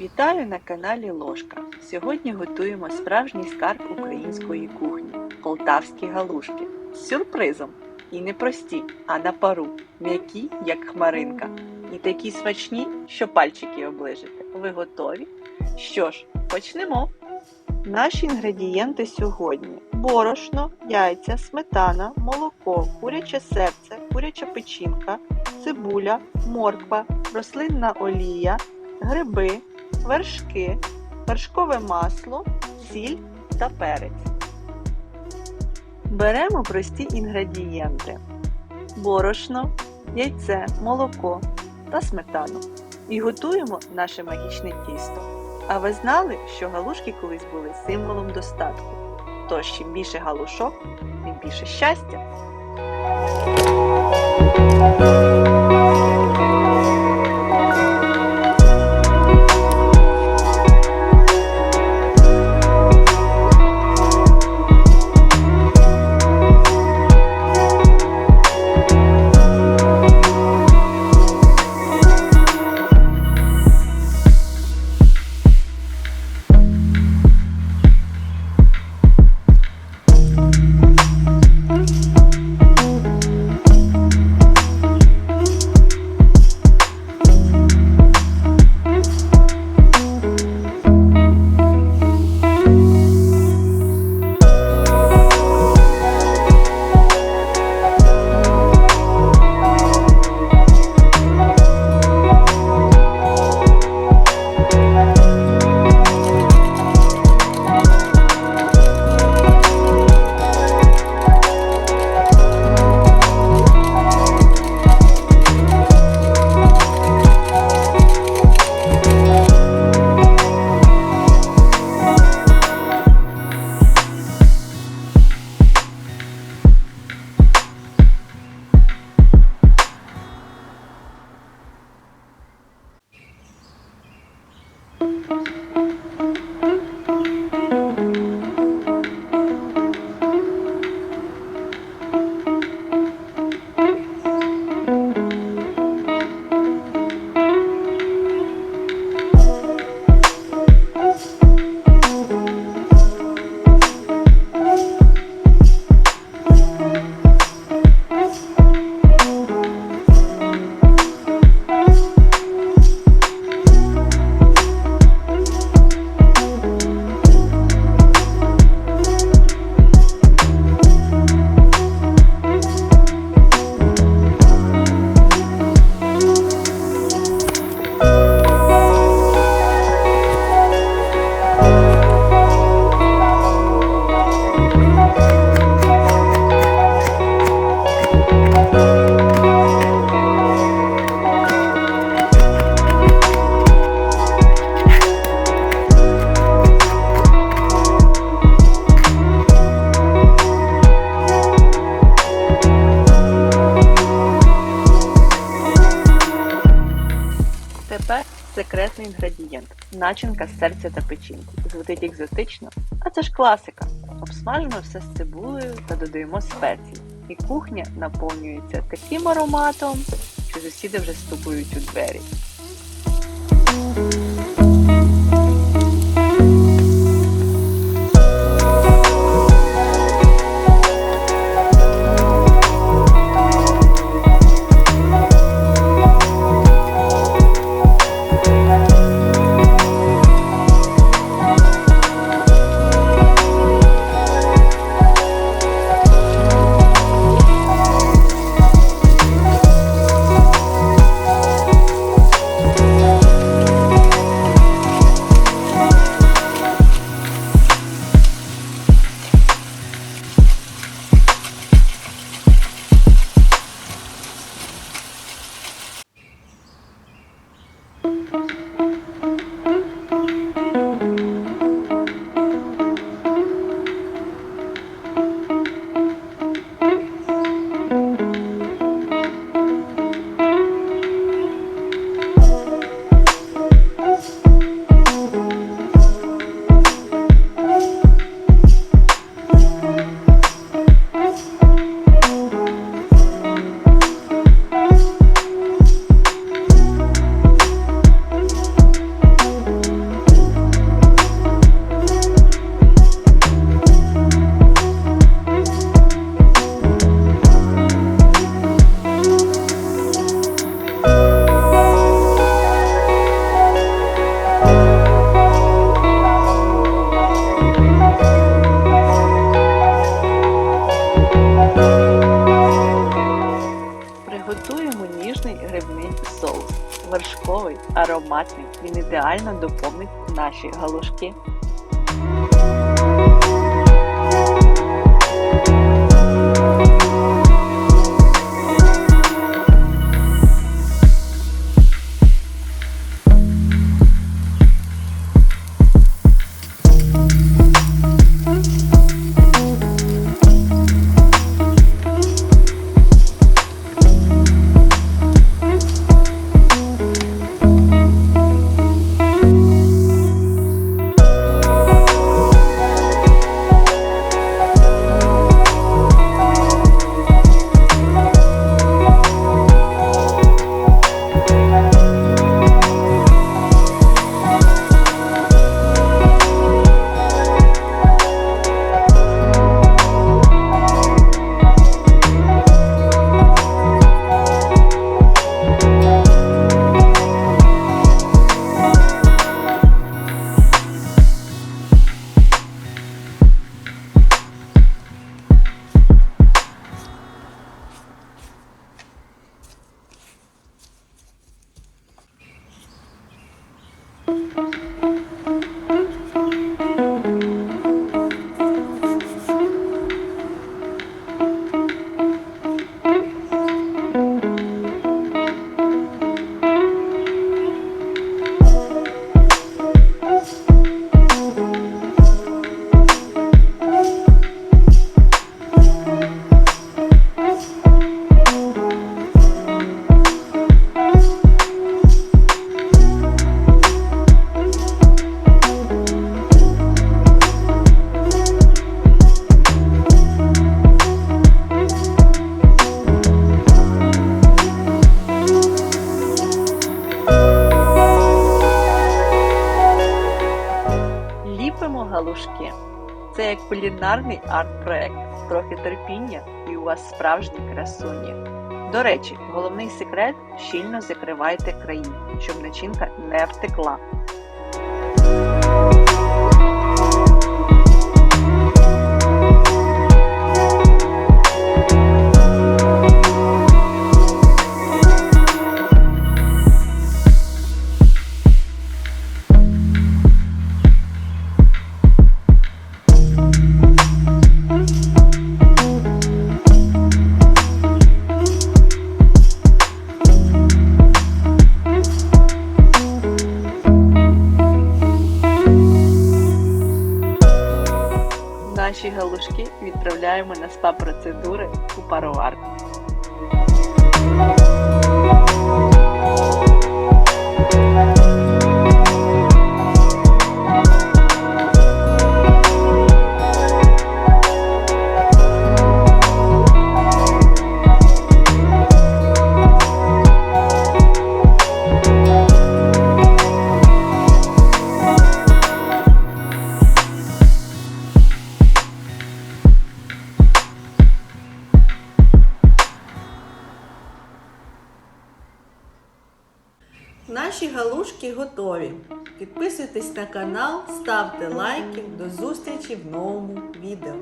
Вітаю на каналі Ложка. Сьогодні готуємо справжній скарб української кухні полтавські галушки з сюрпризом. І не прості, а на пару, м'які, як хмаринка, і такі смачні, що пальчики оближите. Ви готові? Що ж, почнемо. Наші інгредієнти сьогодні: борошно, яйця, сметана, молоко, куряче серце, куряча печінка, цибуля, морква, рослинна олія, гриби, вершки, вершкове масло, сіль та перець. Беремо прості інгредієнти: борошно, яйце, молоко та сметану. І готуємо наше магічне тісто. А ви знали, що галушки колись були символом достатку? Тож чим більше галушок, тим більше щастя. Інгредієнт начинка серця та печінки. Звучить екзотично, а це ж класика. Обсмажимо все з цибулею та додаємо спеції. І кухня наповнюється таким ароматом, що сусіди вже ступують у двері. Ароматний. Він ідеально доповнить наші галушки. Це як кулінарний арт-проект. Трохи терпіння і у вас справжні красуні. До речі, головний секрет щільно закривайте краї, щоб начинка не втекла. Наші галушки відправляємо на спа-процедури у пароварку. Наші галушки готові. Підписуйтесь на канал, ставте лайки. До зустрічі в новому відео.